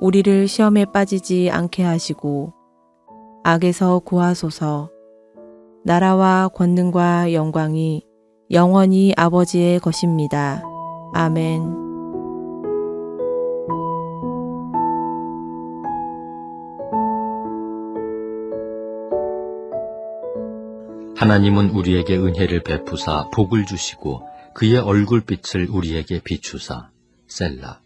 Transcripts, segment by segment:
우리를 시험에 빠지지 않게 하시고 악에서 구하소서. 나라와 권능과 영광이 영원히 아버지의 것입니다. 아멘. 하나님은 우리에게 은혜를 베푸사 복을 주시고 그의 얼굴빛을 우리에게 비추사 셀라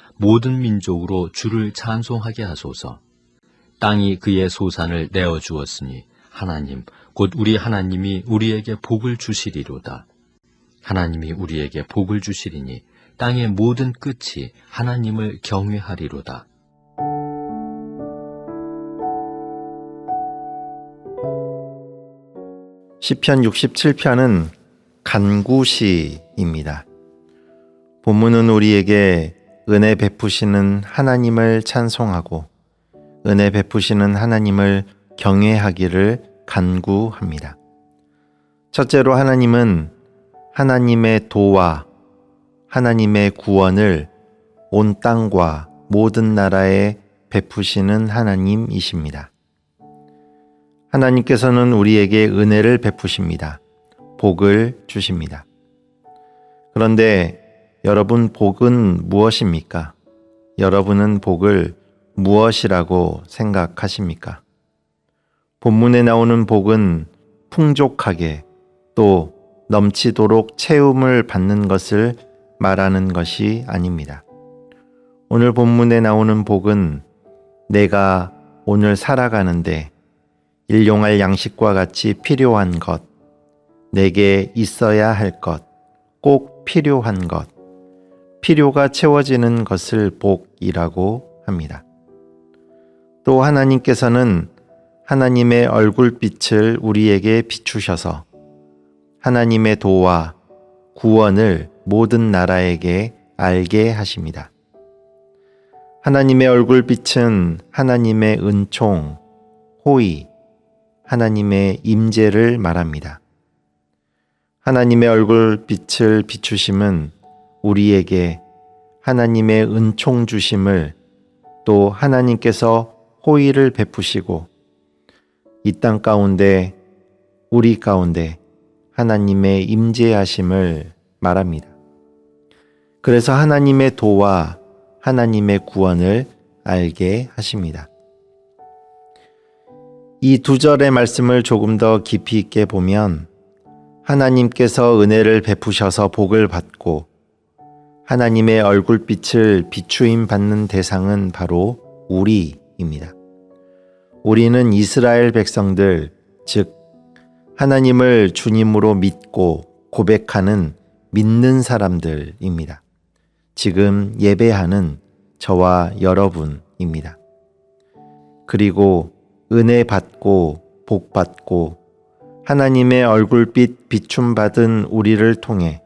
모든 민족으로 주를 찬송하게 하소서. 땅이 그의 소산을 내어 주었으니 하나님 곧 우리 하나님이 우리에게 복을 주시리로다. 하나님이 우리에게 복을 주시리니 땅의 모든 끝이 하나님을 경외하리로다. 시편 67편은 간구시입니다. 본문은 우리에게 은혜 베푸시는 하나님을 찬송하고 은혜 베푸시는 하나님을 경외하기를 간구합니다. 첫째로 하나님은 하나님의 도와 하나님의 구원을 온 땅과 모든 나라에 베푸시는 하나님이십니다. 하나님께서는 우리에게 은혜를 베푸십니다. 복을 주십니다. 그런데 여러분 복은 무엇입니까? 여러분은 복을 무엇이라고 생각하십니까? 본문에 나오는 복은 풍족하게 또 넘치도록 채움을 받는 것을 말하는 것이 아닙니다. 오늘 본문에 나오는 복은 내가 오늘 살아가는데 일용할 양식과 같이 필요한 것, 내게 있어야 할 것, 꼭 필요한 것, 필요가 채워지는 것을 복이라고 합니다. 또 하나님께서는 하나님의 얼굴빛을 우리에게 비추셔서 하나님의 도와 구원을 모든 나라에게 알게 하십니다. 하나님의 얼굴빛은 하나님의 은총, 호의, 하나님의 임재를 말합니다. 하나님의 얼굴빛을 비추심은 우리에게 하나님의 은총 주심을 또 하나님께서 호의를 베푸시고 이 땅 가운데 우리 가운데 하나님의 임재하심을 말합니다. 그래서 하나님의 도와 하나님의 구원을 알게 하십니다. 이 두 절의 말씀을 조금 더 깊이 있게 보면 하나님께서 은혜를 베푸셔서 복을 받고 하나님의 얼굴빛을 비추임 받는 대상은 바로 우리입니다. 우리는 이스라엘 백성들, 즉, 하나님을 주님으로 믿고 고백하는 믿는 사람들입니다. 지금 예배하는 저와 여러분입니다. 그리고 은혜 받고 복 받고 하나님의 얼굴빛 비춤 받은 우리를 통해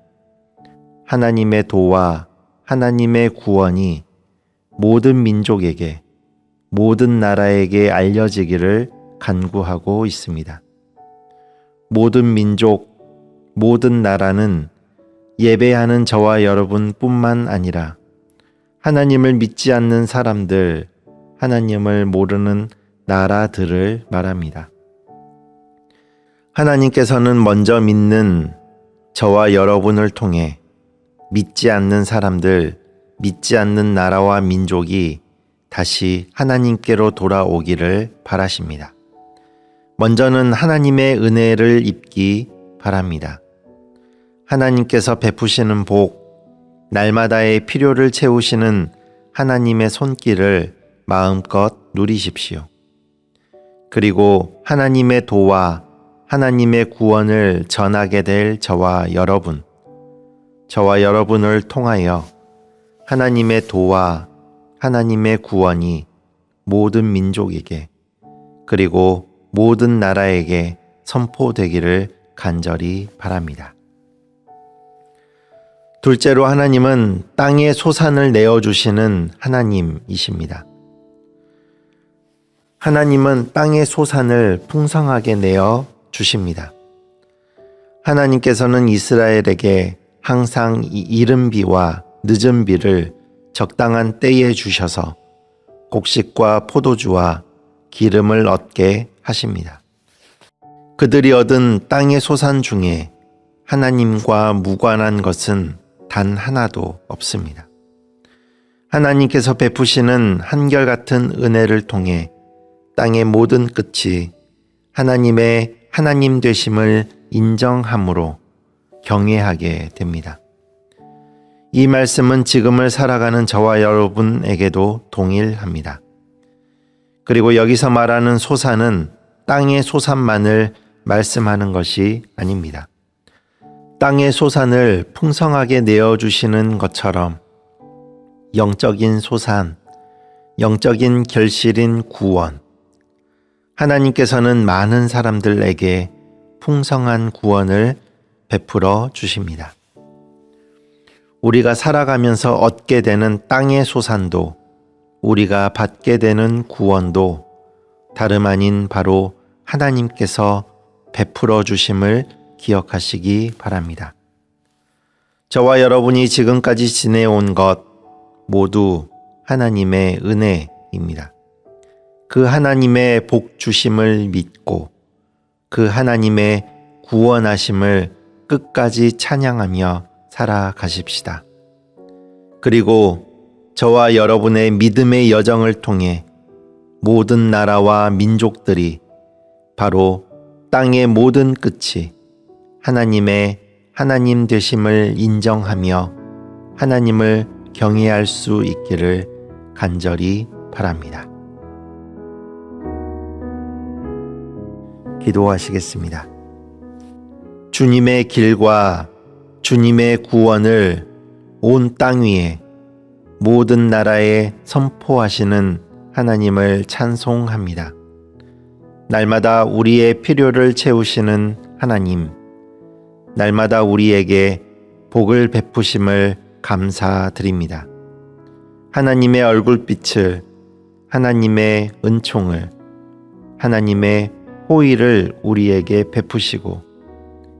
하나님의 도와 하나님의 구원이 모든 민족에게 모든 나라에게 알려지기를 간구하고 있습니다. 모든 민족, 모든 나라는 예배하는 저와 여러분뿐만 아니라 하나님을 믿지 않는 사람들, 하나님을 모르는 나라들을 말합니다. 하나님께서는 먼저 믿는 저와 여러분을 통해 믿지 않는 사람들, 믿지 않는 나라와 민족이 다시 하나님께로 돌아오기를 바라십니다. 먼저는 하나님의 은혜를 입기 바랍니다. 하나님께서 베푸시는 복, 날마다의 필요를 채우시는 하나님의 손길을 마음껏 누리십시오. 그리고 하나님의 도와 하나님의 구원을 전하게 될 저와 여러분, 저와 여러분을 통하여 하나님의 도와 하나님의 구원이 모든 민족에게 그리고 모든 나라에게 선포되기를 간절히 바랍니다. 둘째로 하나님은 땅에 소산을 내어주시는 하나님이십니다. 하나님은 땅의 소산을 풍성하게 내어 주십니다. 하나님께서는 이스라엘에게 항상 이 이른 비와 늦은 비를 적당한 때에 주셔서 곡식과 포도주와 기름을 얻게 하십니다. 그들이 얻은 땅의 소산 중에 하나님과 무관한 것은 단 하나도 없습니다. 하나님께서 베푸시는 한결같은 은혜를 통해 땅의 모든 끝이 하나님의 하나님 되심을 인정함으로 경외하게 됩니다. 이 말씀은 지금을 살아가는 저와 여러분에게도 동일합니다. 그리고 여기서 말하는 소산은 땅의 소산만을 말씀하는 것이 아닙니다. 땅의 소산을 풍성하게 내어주시는 것처럼 영적인 소산, 영적인 결실인 구원, 하나님께서는 많은 사람들에게 풍성한 구원을 베풀어 주십니다. 우리가 살아가면서 얻게 되는 땅의 소산도 우리가 받게 되는 구원도 다름 아닌 바로 하나님께서 베풀어 주심을 기억하시기 바랍니다. 저와 여러분이 지금까지 지내온 것 모두 하나님의 은혜입니다. 그 하나님의 복 주심을 믿고 그 하나님의 구원하심을 끝까지 찬양하며 살아가십시다. 그리고 저와 여러분의 믿음의 여정을 통해 모든 나라와 민족들이 바로 땅의 모든 끝이 하나님의 하나님 되심을 인정하며 하나님을 경외할 수 있기를 간절히 바랍니다. 기도하시겠습니다. 주님의 길과 주님의 구원을 온 땅 위에 모든 나라에 선포하시는 하나님을 찬송합니다. 날마다 우리의 필요를 채우시는 하나님, 날마다 우리에게 복을 베푸심을 감사드립니다. 하나님의 얼굴빛을, 하나님의 은총을, 하나님의 호의를 우리에게 베푸시고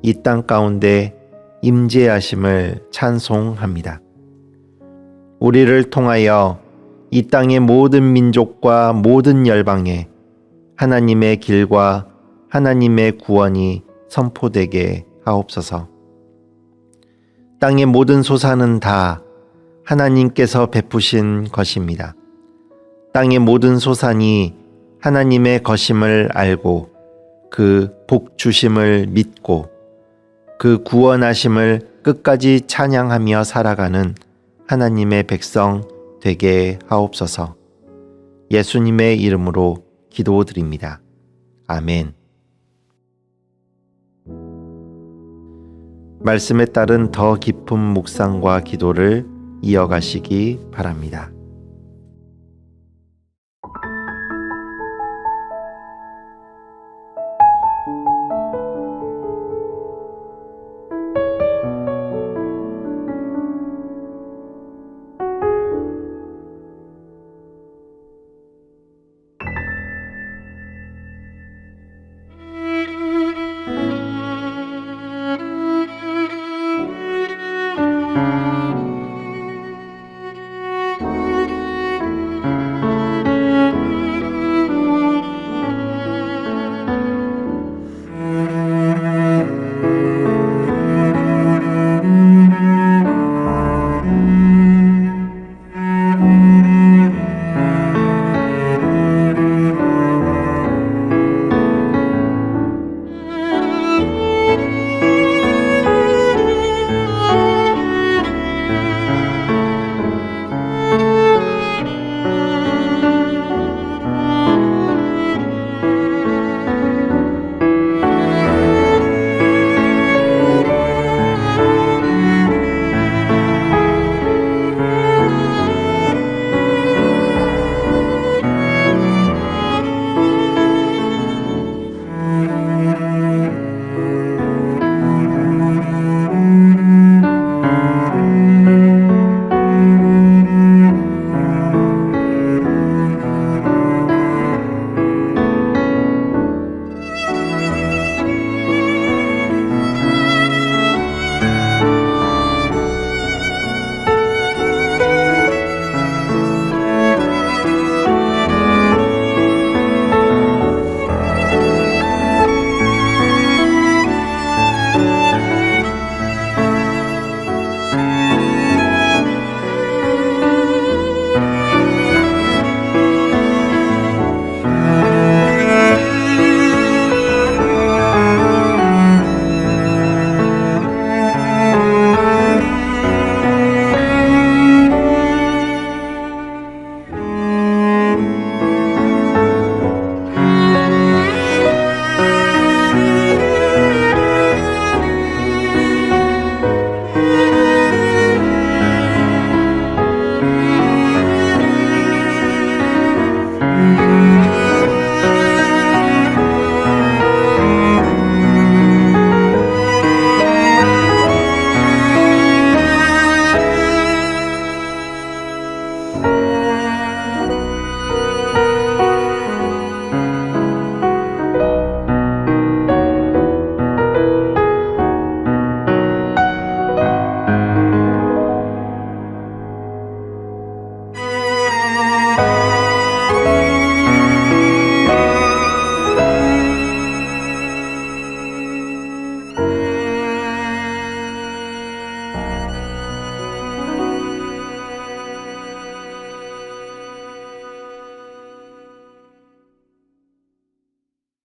이 땅 가운데 임재하심을 찬송합니다. 우리를 통하여 이 땅의 모든 민족과 모든 열방에 하나님의 길과 하나님의 구원이 선포되게 하옵소서. 땅의 모든 소사는 다 하나님께서 베푸신 것입니다. 땅의 모든 소산이 하나님의 것임을 알고 그 복 주심을 믿고 그 구원하심을 끝까지 찬양하며 살아가는 하나님의 백성 되게 하옵소서. 예수님의 이름으로 기도드립니다. 아멘. 말씀에 따른 더 깊은 묵상과 기도를 이어가시기 바랍니다.